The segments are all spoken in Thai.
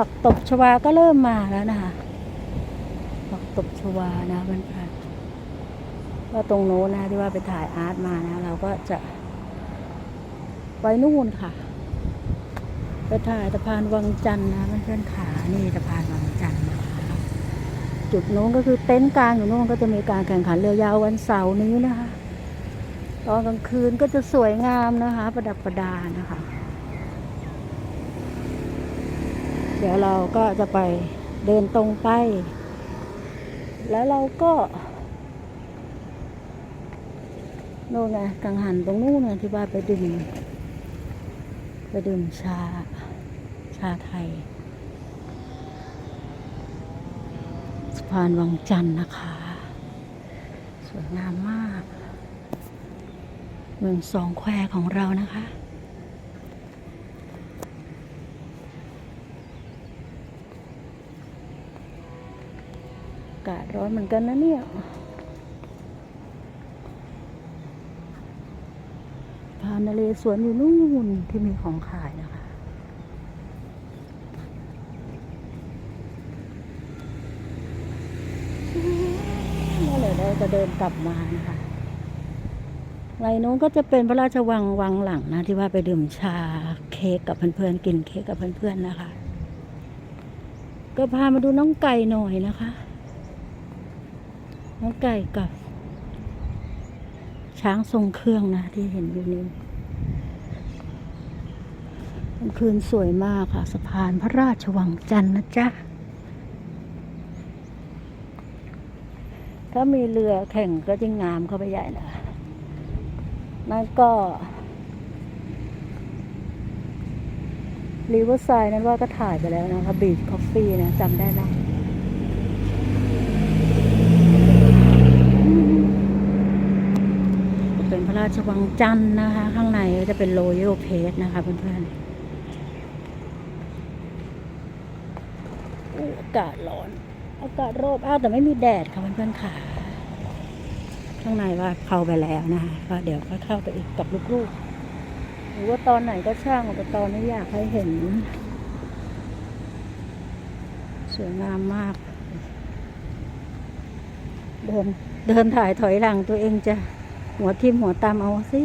ผักตบชวาก็เริ่มมาแล้วนะคะผักตบชวานะเพื่อนๆก็ตรงโน้นนะที่ว่าไปถ่ายอาร์ตมานะ เราก็จะ ไปนู่นค่ะ ไปถ่ายสะพานวังจันทร์นะเพื่อนๆขานี่สะพานวังจันทร์นะคะจุดโน้นก็คือเต็นท์กลางอยู่โน้นก็จะมีการแข่งขันเรือยาววันเสาร์นี้นะคะ ตอนกลางคืนก็จะสวยงามนะคะ ประดับประดานะคะ เดี๋ยวเราก็จะไปเดินตรงไป แล้วเราก็โน่นไงกังหันตรงนู้นนะที่ว่าไปดื่มไปดื่มชา ชาไทยสะพานวังจันทร์นะคะ สวยงามมาก เมืองสองแควของเรานะคะากาศร้อนเหมือนกันนะเนี่ยพานนเรสวนอยู่นู่นที่มีของขายนะคะ เมื่อไหร่เราจะเดินกลับมานะคะไรนู้นก็จะเป็นพระราชวังวังหลังนะที่ว่าไปดื่มชาเค้กกับเพื่อนๆกินเค้กกับเพื่อนๆนะคะ ก็พามาดูน้องไก่หน่อยนะคะ น้องไก่กับ ช้างทรงเครื่องนะ ที่เห็นอยู่นี้กลางคืนสวยมากค่ะ สะพานพระราชวังจันทร์นะจ๊ะ ถ้ามีเรือแข่งก็จะงามเข้าไปใหญ่นะนั่นก็รีเวอร์ไซด์นั้นว่าก็ถ่ายไปแล้วนะคะบีชคอฟฟี่นะจำได้ไหมเป็นพ ราชวังจันทร์นะคะ ข้างในก็จะเป็นโรยัลเพสนะคะเพื่อนๆอากาศร้อนอากาศรบอ้าวแต่ไม่มีแดดค่ะเพื่อนๆค่ะ ข้างในว่าเข้าไปแล้วนะคะก็เดี๋ยวก็เข้าไปอีกกับลูกๆ หรือว่าตอนไหนก็ช่างแต่ตอนนี้อยากให้เห็น สวยงามมาก เดินเดินถ่ายถอยหลังตัวเองจะ หัวทิมหัวตามเอาสิ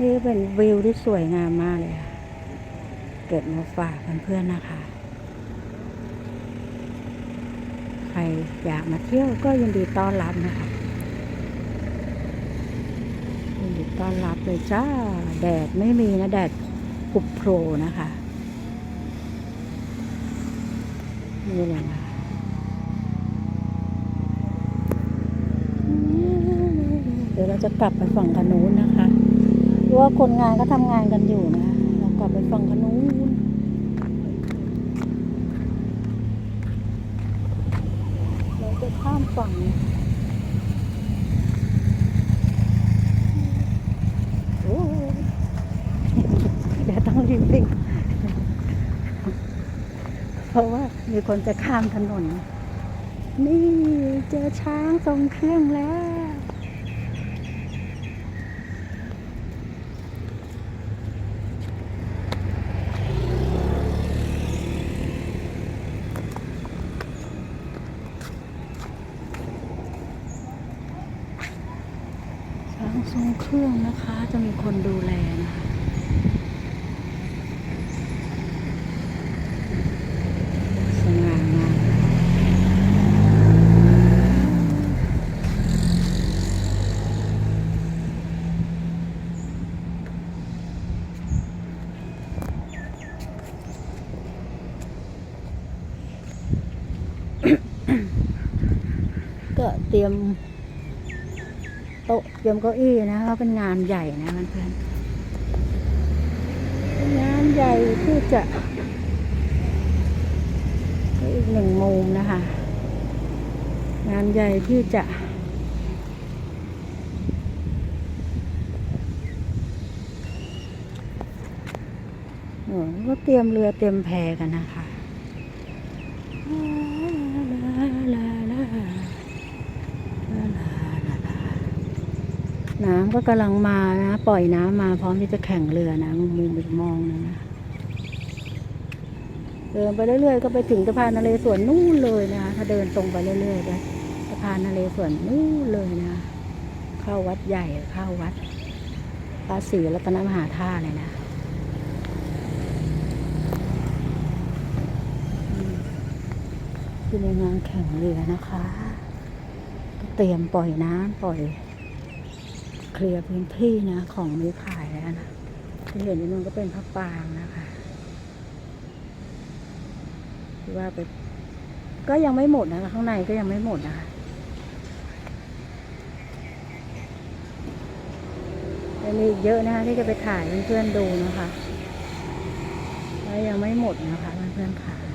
นี่เป็นวิวที่สวยงามมากเลยค่ะ เกิดมาฝากเพื่อนๆนะคะ ใครอยากมาเที่ยวก็ยินดีต้อนรับนะคะยินดีต้อนรับเลยจ้า แดดไม่มีนะแดดปุบโผล่นะคะนี่เลยนะ เราจะกลับไปฝั่งขนู้นนะคะเพราะว่าคนงานก็ทำงานกันอยู่นะเรากลับไปฝั่งขนู้นเราจะข้ามฝั่งโอ้เดี๋ยวต้องรีบวิ่งเพราะว่ามีคนจะข้ามถนน นี่เจอช้างทรงเครื่องแล้ว ทรงเครื่องนะคะจะมีคนดูแลนะคะสง่างามก็เตรียม เตรียมเก้าอี้นะคะเป็นงานใหญ่นะเพื่อนๆงานใหญ่ที่จะอีกหนึ่งมุมนะคะ งานใหญ่ที่จะโอ้ก็เตรียมเรือเตรียมแพกันนะคะ น้ำก็กำลังมานะ ปล่อยน้ำมาพร้อมที่จะแข่งเรือนะมุมมุมอีกมองนะเดินไปเรื่อยๆก็ไปถึงสะพานนเรศวรนู่นเลยนะคะถ้าเดินตรงไปเรื่อยๆไปสะพานนเรศวรนู่นเลยนะ เข้าวัดใหญ่เข้าวัดพระศรีรัตนมหาธาตุเลยนะอืมที่ในงานแข่งเรือนะคะ เตรียมปล่อยน้ำปล่อย เคลียร์พื้นที่นะของมีขายแล้วนะที่เห็นอยู่นู่นก็เป็นพระปรางนะคะที่ว่าไป ก็ยังไม่หมดนะคะข้างในก็ยังไม่หมดนะคะยังมีอีกเยอะนะคะที่จะไปถ่ายเพื่อนๆดูนะคะ แล้วยังไม่หมดนะคะเพื่อนๆค่ะ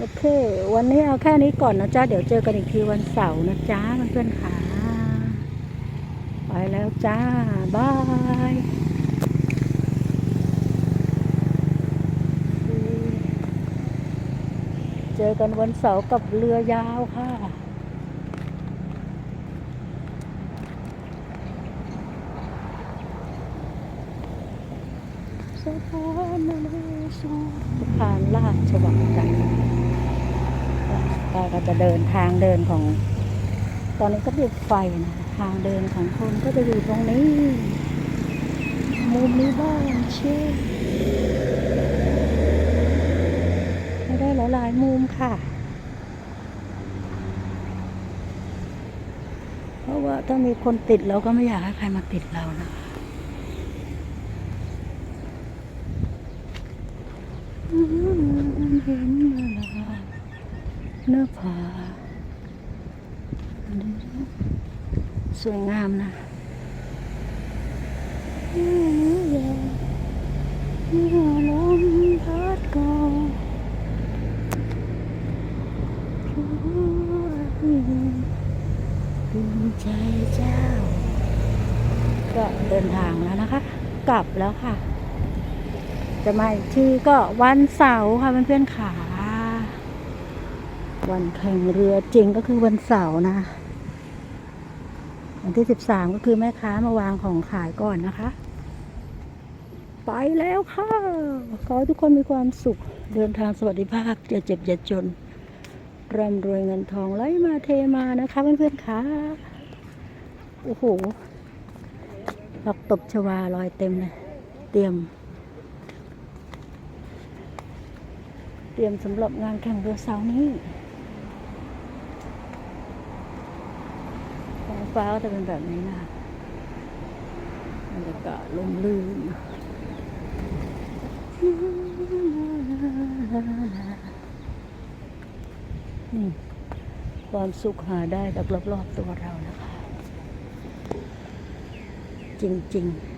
โอเค วันนี้เอาแค่นี้ก่อนนะจ๊ะ เดี๋ยวเจอกันอีกทีวันเสาร์นะจ๊ะเพื่อนๆค่ะ ไปแล้วจ้า บายเจอกันวันเสาร์กับเรือยาวค่ะสะพานนเรศวรสะพานราชวังจันทร์ เราก็จะเดินทางเดินของ ตอนนี้ก็ปิดไฟนะทางเดินของคนก็จะอยู่ตรงนี้ มุมนี้บ้างเช่นไม่ได้หลายๆมุมค่ะ เพราะว่าถ้ามีคนติดเราก็ไม่อยากให้ใครมาติดเรานะเห็นมาลา เนื้อผาสวยงามนะลมพัดก็ดูใจเจ้า ก็เดินทางแล้วนะคะ กลับแล้วค่ะ จะมาอีกทีก็วันเสาร์ค่ะเพื่อนๆขา วันแข่งเรือจริงก็คือวันเสาร์นะ วันที่สิบสามก็คือแม่ค้ามาวางของขายก่อนนะคะ ไปแล้วค่ะ ขอให้ทุกคนมีความสุข เดินทางสวัสดิภาพอย่าเจ็บอย่าจนร่ำรวยเงินทองไหลมาเทมานะคะเพื่อนๆค่ะโอ้โหดอกตบชวาลอยเต็มเลย เตรียม เตรียมสำหรับงานแข่งเรือเสาร์นี้ท้อง ฟ้าก็จะเป็นแบบนี้นะบรรยากาศลมลื่นนี่ความสุขหาได้จากรอบๆตัวเรานะคะ จริง ๆ